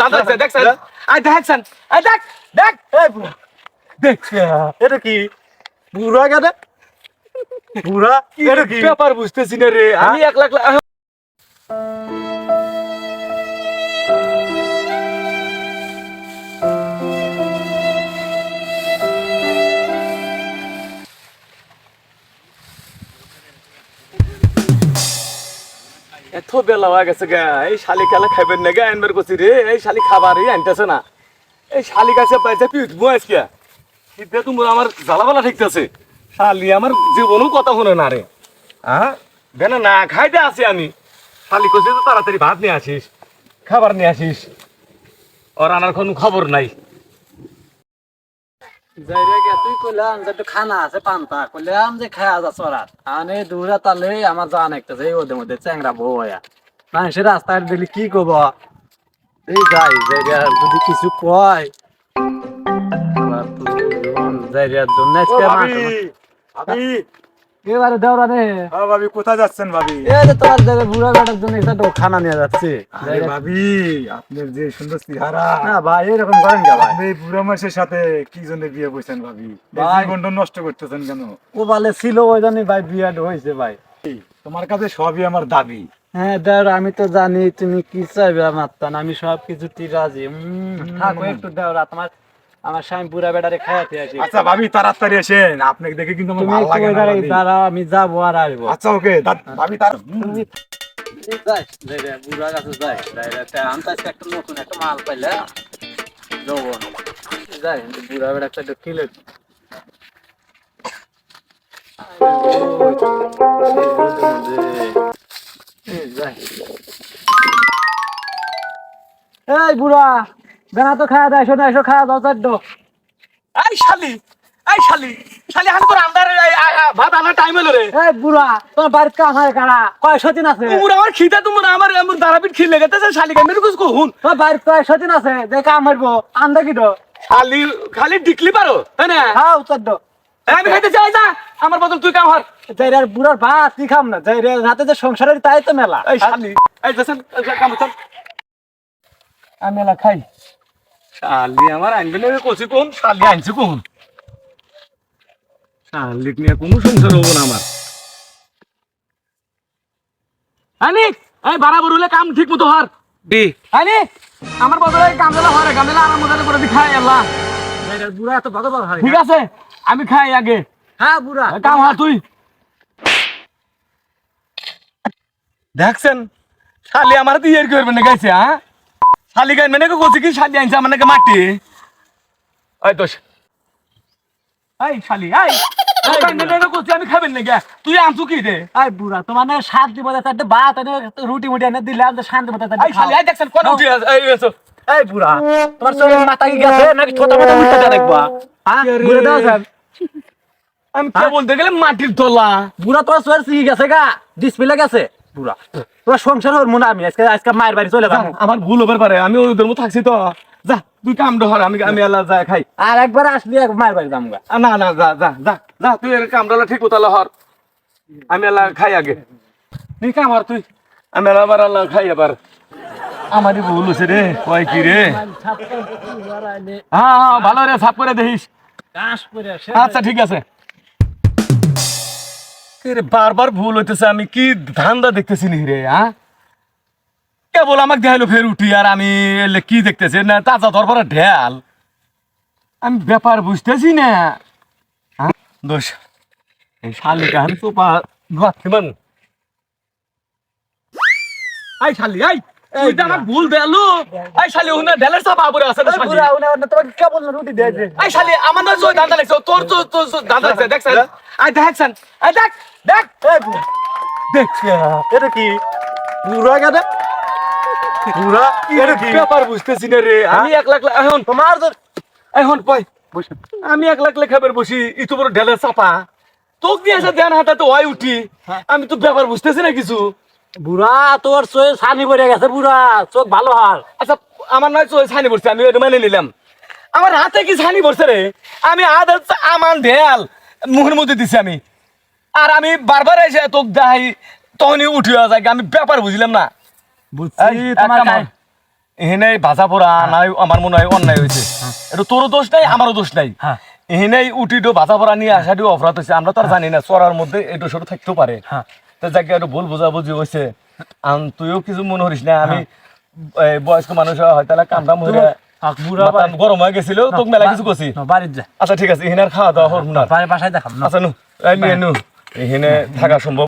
দাদা দেখছেন? আই দেখছেন? আই দেখ দেখ। দেখ এটা কি? বুড়া কেন? বুড়া এটা কি? ব্যাপার বুঝতেছি না রে। আমি এক লাখ এত বেলা হয়ে গেছে গা। এই শালি খেলা খাইবেন না গা আনবার করছি রে। এই শালি খাবারই আনতেছে না। এই শালি গাছে পাইছে পিঠ বয়স কে শীতে তুমি আমার জ্বালাবালা ঠিকতেছে। শালি আমার জীবনও কথা শুনে না রে। হ্যাঁ বেনা না খাইতে আছি আমি। শালি কইছে তো তাড়াতাড়ি ভাত নিয়ে আসিস, খাবার নিয়ে আসিস। ওর আনার কোনো খবর নাই। তুই কইলাম যে একটু খানা আছে পান্তা। কইলাম যে খায়া যা চরাত। আনে দূরে তালে আমার জান একটা যে ওদের মধ্যে চ্যাংরা বউ হয়া মানুষের রাস্তায় দিলি কি কব? এই যাই আর যদি কিছু কয়? যখন জন্য আজকে এবারে দেওরা রে হ্যাঁ ভাবি কোথায় যাচ্ছেন ভাবি? এই যে তোমার বুড়া বেটার জন্য একটা খানা নিয়ে যাচ্ছে। আরে ভাবি আপনার যে সুন্দর চেহারা। না ভাই এরকম করেন কে ভাই? আপনি এই বুড়ো মানুষের সাথে কি জন্য বিয়ে ভাবি? ভাই। নষ্ট করতেছেন কেন? ও বলে ছিল ওই জন্য ভাই বিয়াড হয়েছে ভাই। তোমার কাছে সবই আমার দাবি। হ্যাঁ দাঁড় আমি তো জানি তুমি কি চাইবে আমার আমি সব কিছুতে রাজি থাকো একটু দাও তোমার আমার স্বামী পুরা বেটারে খাওয়াতে আসি। আচ্ছা ভাবি তাড়াতাড়ি এসেন আপনাকে দেখে কিন্তু আমার ভালো লাগে না দাঁড়াই আমি যাব আর আসব। আচ্ছা ওকে ভাবি তার যাই, যাই বুড়া কাছে যাই, যাই রে, তা আমি তো আজকে একটা নতুন একটা মাল পাইলে। যৌবন। যাই, বুড়া বেটা একটা কিলে এই যাই। এই বুড়া! বেনা তো খাওয়া দাও এসো না এসো খাওয়া দাও চারটো এই শালি এই শালি শালি হান তোর আন্দার ভাত আনার টাইম হলো রে। এই বুড়া তোমার বাড়ির কাম হয় কারা? কয়শো দিন আছে? তোমরা আমার খিদা তোমরা আমার আমার খিল লেগেছে শালি হুন। তোমার বাড়ির দিন আছে? যে কাম মারবো আন্দা কি দো খালি খালি ডিকলি পারো তাই না? চারটো আমি খাইতে চাই যা। আমার বদল তুই কাম হার যাইরে আর বুড়ার ভাত কি খাম না? যাইরে রাতে যে সংসারের তাই তো মেলা। এই শালি এই কাম আমি মেলা খাই। শালি আমার আনবে না কচি কোন? শালি আনছে কোন? শালিক নিয়ে কোনো সংসার হব না আমার। আনি এই হলে কাম ঠিক মতো হার। দি। আমার বদলে হারে আরাম করে খাই আল্লাহ। বুড়া তো ভালো ভালো ঠিক আছে আমি খাই আগে। হ্যাঁ বুড়া। কাম হার তুই। দেখছেন? শালি আমার দিয়ে করবেন না গাইছে হ্যাঁ? শালি গাই মানে কইছে কি শালি আনছে আমার নাকি মাটি? ওই দোষ। এই শালি এই এই মানে আমি খাবেন তুই আনছু কি বুড়া ভাত রুটি মুটি এনে দিলাম যে শান্তি মতো শালি এই দেখছেন কোন এই বুড়া তোমার শরীর মাথা কি গেছে? নাকি ছোট মোটো উল্টা দেখবা? হ্যাঁ? কে দাও স্যার। আমি কে বলতে গেলে মাটির তলা। বুড়া তোমার শিখে গেছে গা? ডিসপ্লে গেছে? বুড়া। তোমার সংসার হর মনে আমি? আজকে আজকে মায়ের বাড়ি চলে যাব। আমার ভুল হবার পারে আমি ওদের মতো থাকছি তো। যা তুই কাম ধর আমি আমি আল্লাহ যা খাই। আর একবার আসলি এক মায়ের বাড়ি যাব গা না না যা যা যা যা তুই এর কামড়ালা ঠিক হর আমি আল্লাহ খাই আগে। তুই কাম হর তুই? আমি আবার আল্লাহ খাই আবার। আমারই ভুল রে কয় কি রে? হ্যাঁ হ্যাঁ ভালো রে সাফ করে দেখিস। আচ্ছা ঠিক আছে। বারবার ভুল হইতেছে, আমি কি ধান্দা দেখতেছি নি রে হ্যাঁ কেবল আমাকে দেখাইলো ফের উঠি, আর আমি কি দেখতেছি? না, তাজা ধরবার ঢেল আমি ব্যাপার বুঝতেছি না? দোষ, এই শালিকা তো পা আই শালি, আই! ভুল দেলো। আই শালি ওনা ঢেলের চাপা পরে আছে রে শালি। বুড়া উনি তোমাকে কে বলল রুটি দিয়ে দে আই শালি আমার না জয় দান্দা লাগছে। তোর তো তোর তো দান্দা লাগছে দেখছেন আই দেখছেন আই দেখ দেখ। দেখ এটা কি? বুড়া কেন? বুড়া এটা কি? ব্যাপার বুঝতেছি না রে। আমি এক লাখ লাখ- এখন তোমার এখন আমি এক লাখ লেখাবার বসি ইতো বড় ঢেলের চাপা। তোক দিয়ে এসে ধ্যান হাতে তো হয় উঠি। আমি তো ব্যাপার বুঝতেছি না কিছু। বুড়া তোর চোখ ছানি পড়ে গেছে বুড়া চোখ ভালো হার আচ্ছা আমার নয় চোখ ছানি পড়ছে আমি ওটা মেনে নিলাম। আমার হাতে কি ছানি পড়ছে রে? আমি আদার ঢেল মুখের মধ্যে দিছি আমি। আর আমি বারবার এসে তোক দেখাই তখনই উঠে যায় আমি ব্যাপার বুঝলাম না। বুঝছি তোমার এখানে বাজা পড়া নাই আমার মনে হয় অন্যায় হয়েছে। এটা তোরও দোষ নাই আমারও দোষ নাই। হ্যাঁ। এখানে উঠিটো বাজা পড়া নিয়ে আসাটিও অপরাধ হয়েছে আমরা তো আর জানি না চড়ার মধ্যে এটা সরু থাকতেও পারে। হ্যাঁ। তো যাকে একটু ভুল বুঝাবুঝি হয়েছে আন তুইও কিছু মনে করিস না আমি বয়স্ক মানুষ হয়তো তাহলে কামটা মাথা গরম হয়ে গেছিল তোকে মেলা কিছু করছি বাড়ির যা। আচ্ছা ঠিক আছে এখানে আর খাওয়া দাওয়া হরম না। বাড়ির বাসায় দেখাম আচ্ছা নু নু এখানে থাকা সম্ভব।